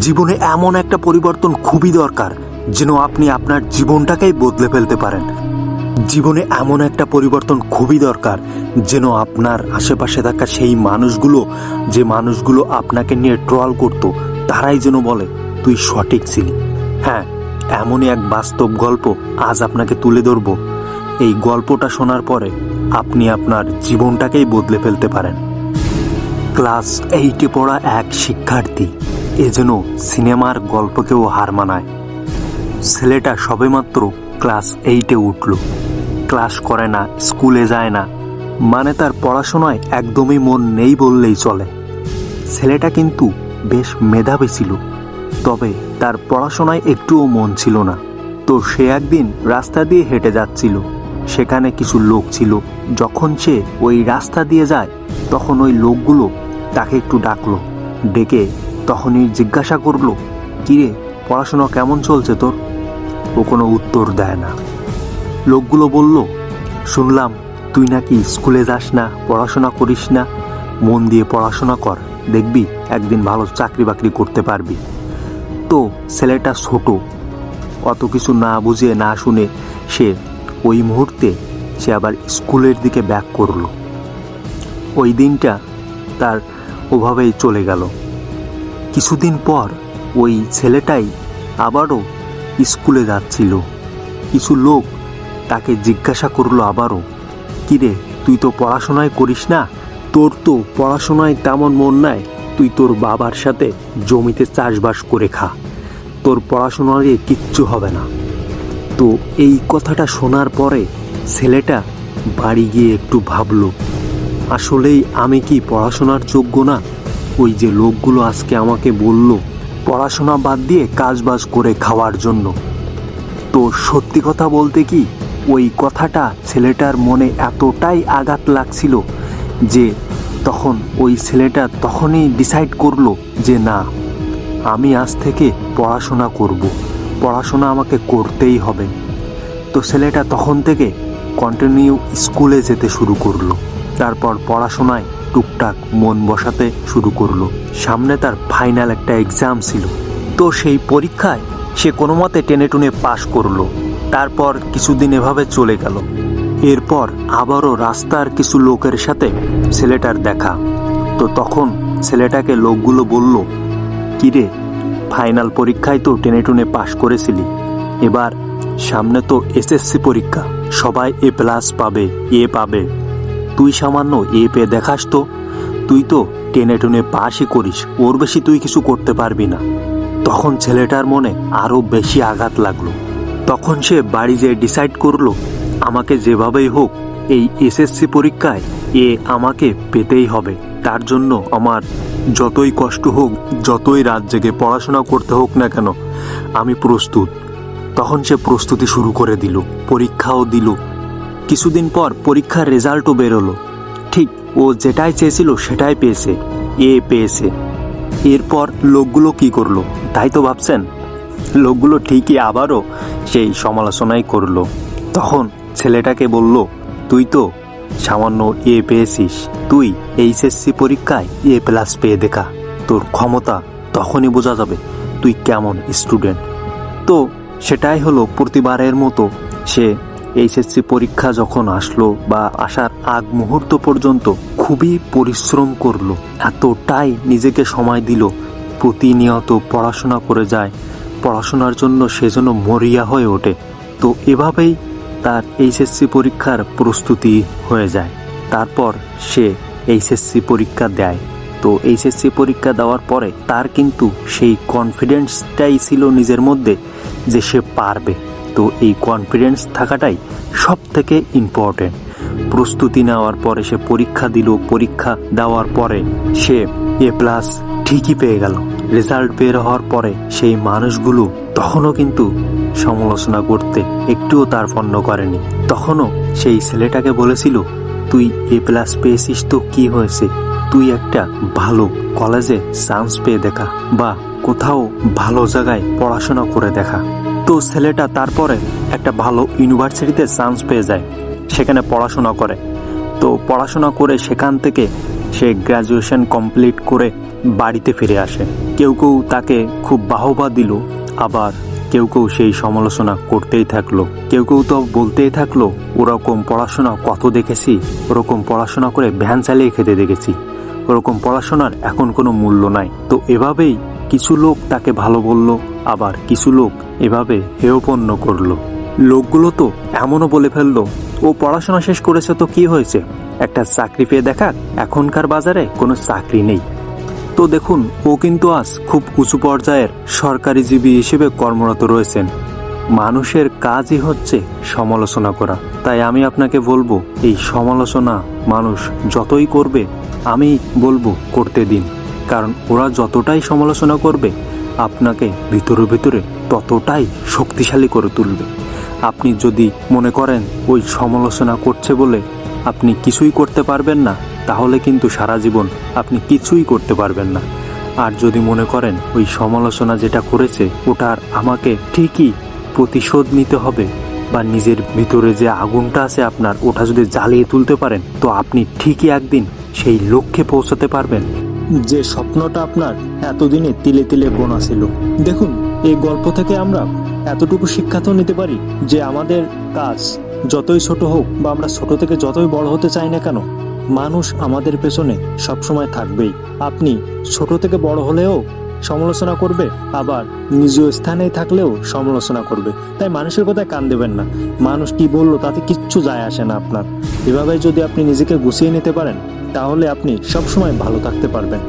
জীবনে এমন একটা পরিবর্তন খুবই দরকার যেন আপনি আপনার জীবনটাকেই বদলে ফেলতে পারেন। জীবনে এমন একটা পরিবর্তন খুবই দরকার যেন আপনার আশেপাশে থাকা সেই মানুষগুলো, যে মানুষগুলো আপনাকে নিয়ে ট্রল করত, তারাই যেন বলে, তুই সঠিক ছিলি। হ্যাঁ এমনই এক বাস্তব গল্প আজ আপনাকে তুলে ধরব। এই গল্পটা শোনার পরে আপনি আপনার জীবনটাকেই বদলে ফেলতে পারেন। ক্লাস এইটে পড়া এক শিক্ষার্থী এ যেন সিনেমার গল্পকেও হার মানায়। ছেলেটা সবেমাত্র ক্লাস এইটে উঠল। ক্লাস করে না, স্কুলে যায় না। মানে তার পড়াশোনায় একদমই মন নেই বললেই চলে। ছেলেটা কিন্তু বেশ মেধাবী ছিল। তবে তার পড়াশোনায় একটুও মন ছিল না। তো সে একদিন রাস্তা দিয়ে হেঁটে যাচ্ছিল। সেখানে কিছু লোক ছিল। যখন সে ওই রাস্তা দিয়ে যায়, তখন ওই লোকগুলো তাকে একটু ডাকলো। ডেকে তখনই জিজ্ঞাসা করল, কিরে, পড়াশোনা কেমন চলছে তোর? ও কোনো উত্তর দেয় না। লোকগুলো বলল, শুনলাম, তুই নাকি স্কুলে যাস না, পড়াশোনা করিস না, মন দিয়ে পড়াশোনা কর, দেখবি একদিন ভালো চাকরি বাকরি করতে পারবি। তো ছেলেটা ছোট, অত কিছু না বুঝে না শুনে সে ওই মুহূর্তে সে আবার স্কুলের দিকে ব্যাক করল। ওই দিনটা তার ওভাবেই চলে গেল। কিছুদিন পর ওই ছেলেটাই আবারও স্কুলে যাচ্ছিল। কিছু লোক তাকে জিজ্ঞাসা করল আবারও, কিরে, তুই তো পড়াশোনায় করিস না? তোর তো পড়াশোনায় তেমন মন নাই। তুই তোর বাবার সাথে জমিতে চাষবাস করে খা। তোর পড়াশোনা দিয়ে কিচ্ছু হবে না। তো এই কথাটা শোনার পরে ছেলেটা বাড়ি গিয়ে একটু ভাবল, আসলেই আমি কি পড়াশোনার যোগ্য না? ওই যে লোকগুলো আজকে আমাকে বলল, পড়াশোনা বাদ দিয়ে কাজবাজ করে খাওয়ার জন্য। তো সত্যি কথা বলতে কি, ওই কথাটা ছেলেটার মনে এতটাই আঘাত লাগছিল যে তখন ওই ছেলেটা তখনই ডিসাইড করল যে না, আমি আজ থেকে পড়াশোনা করব, পড়াশোনা আমাকে করতেই হবে। তো ছেলেটা তখন থেকে কন্টিনিউ স্কুলে যেতে শুরু করল। তারপর পড়াশোনায় টুকটাক মন বসাতে শুরু করল। সামনে তার ফাইনাল একটা এক্সাম ছিল। তো সেই পরীক্ষায় সে কোনো মতে টেনে টুনে পাশ করল। তারপর কিছুদিন এভাবে চলে গেল। এরপর আবারও রাস্তার কিছু লোকের সাথে ছেলেটার দেখা। তো তখন ছেলেটাকে লোকগুলো বলল, কিরে ফাইনাল পরীক্ষায় তো টেনে টুনে পাশ করেছিলি। এবার সামনে তো এসএসসি পরীক্ষা। সবাই এ প্লাস পাবে এ পাবে। তুই সামান্য এ পেয়ে দেখাস তো। তুই তো টেনে টুনে পাশই করিস, ওর বেশি তুই কিছু করতে পারবি না। তখন ছেলেটার মনে আরও বেশি আঘাত লাগল। তখন সে বাড়ি যেয়ে ডিসাইড করল, আমাকে যেভাবেই হোক এই এসএসসি পরীক্ষায় এ আমাকে পেতেই হবে। তার জন্য আমার যতই কষ্ট হোক, যতই রাত জেগে পড়াশোনা করতে হোক না কেন, আমি প্রস্তুত। তখন সে প্রস্তুতি শুরু করে দিল, পরীক্ষাও দিল কিছুদিন পর পরীক্ষার রেজাল্টও বেরোলো। ঠিক ও যেটাই চেয়েছিল সেটাই পেয়েছে, এ পেয়েছে। এরপর লোকগুলো কি করল, তাই তো ভাবছেন? লোকগুলো ঠিকই আবারও সেই সমালোচনাই করল। তখন ছেলেটাকে বলল, তুই তো সামান্য এ পেয়েছিস, তুই এইচএসসি পরীক্ষায় এ প্লাস পেয়ে দেখা। তোর ক্ষমতা তখনই বোঝা যাবে, তুই কেমন স্টুডেন্ট। তো সেটাই হলো প্রতিবারের মতো সে এইচএসসি পরীক্ষা যখন আসলো বা আসার আগ মুহূর্ত পর্যন্ত খুবই পরিশ্রম করল, এতটাই নিজেকে সময় দিল, প্রতিনিয়ত পড়াশোনা করে যায়, পড়াশোনার জন্য সেজন্য মরিয়া হয়ে ওঠে। তো এভাবেই তার এইচএসসি পরীক্ষার প্রস্তুতি হয়ে যায়। তারপর সে এইচএসসি পরীক্ষা দেয়। তো এইচএসসি পরীক্ষা দেওয়ার পরে তার কিন্তু সেই কনফিডেন্সটাই ছিল নিজের মধ্যে যে সে পারবে। তো এই কনফিডেন্স থাকাটাই সব থেকে ইম্পর্টেন্ট প্রস্তুতি নেওয়ার পরে সে পরীক্ষা দিল, পরীক্ষা দেওয়ার পরে সে এ প্লাস ঠিকই পেয়ে গেল। রেজাল্ট বের হওয়ার পরে সেই মানুষগুলো তখনও কিন্তু সমালোচনা করতে একটুও তার পণ্য করেনি। তখনও সেই ছেলেটাকে বলেছিল, তুই এ প্লাস পেয়েছিস তো কি হয়েছে? তুই একটা ভালো কলেজে চান্স পেয়ে দেখা বা কোথাও ভালো জায়গায় পড়াশোনা করে দেখা। তো ছেলেটা তারপরে একটা ভালো ইউনিভার্সিটিতে চান্স পেয়ে যায়, সেখানে পড়াশোনা করে। তো পড়াশোনা করে সেখান থেকে সে গ্র্যাজুয়েশন কমপ্লিট করে বাড়িতে ফিরে আসে। কেউ কেউ তাকে খুব বাহবা দিল, আবার কেউ কেউ সেই সমালোচনা করতেই থাকল। কেউ কেউ তো বলতেই থাকল, ওরকম পড়াশোনা কত দেখেছি? ওরকম পড়াশোনা করে ভ্যান চালিয়ে খেতে দেখেছি। ওরকম পড়াশোনার এখন কোনো মূল্য নাই। তো এভাবেই কিছু লোক তাকে ভালো বলল আবার কিছু লোক এভাবে হেয়পন্ন করল। লোকগুলো তো এমনও বলে ফেলল, ও পড়াশোনা শেষ করেছে তো কি হয়েছে? একটা চাকরি পেয়ে দেখাক এখনকার বাজারে কোনো চাকরি নেই। তো দেখুন, ও কিন্তু আজ খুব উঁচু পর্যায়ের সরকারি জীবী হিসেবে কর্মরত রয়েছেন। মানুষের কাজই হচ্ছে সমালোচনা করা। তাই আমি আপনাকে বলব, এই সমালোচনা মানুষ যতই করবে, আমি বলব করতে দিন। কারণ ওরা যতটাই সমালোচনা করবে আপনাকে ভিতরে ভিতরে ততটাই শক্তিশালী করে তুলবে। আপনি যদি মনে করেন ওই সমালোচনা করছে বলে আপনি কিছুই করতে পারবেন না, তাহলে কিন্তু সারা জীবন আপনি কিছুই করতে পারবেন না। আর যদি মনে করেন ওই সমালোচনা যেটা করেছে ওটার আমাকে ঠিকই প্রতিশোধ নিতে হবে বা নিজের ভিতরে যে আগুনটা আছে আপনার, ওটা যদি জ্বালিয়ে তুলতে পারেন, তো আপনি ঠিকই একদিন সেই লক্ষ্যে পৌঁছাতে পারবেন। যে স্বপ্নটা আপনার এতদিনে তিলে তিলে বোনা ছিল। দেখুন, এই গল্প থেকে আমরা এতটুকু শিক্ষা তো নিতে পারি যে আমাদের কাজ যতই ছোট হোক বা আমরা ছোট থেকে যতই বড় হতে চাই না কেন, মানুষ আমাদের পেছনে সবসময় থাকবেই। আপনি ছোট থেকে বড় হলেও সমালোচনা করবে, আবার নিজ স্থানেই থাকলেও সমালোচনা করবে। তাই মানুষের কথায় কান দেবেন না। মানুষ কি বলল তাতে কিচ্ছু যায় আসে না আপনার। এভাবে যদি আপনি নিজেকে গুছিয়ে নিতে পারেন তাহলে আপনি সবসময় ভালো থাকতে পারবেন।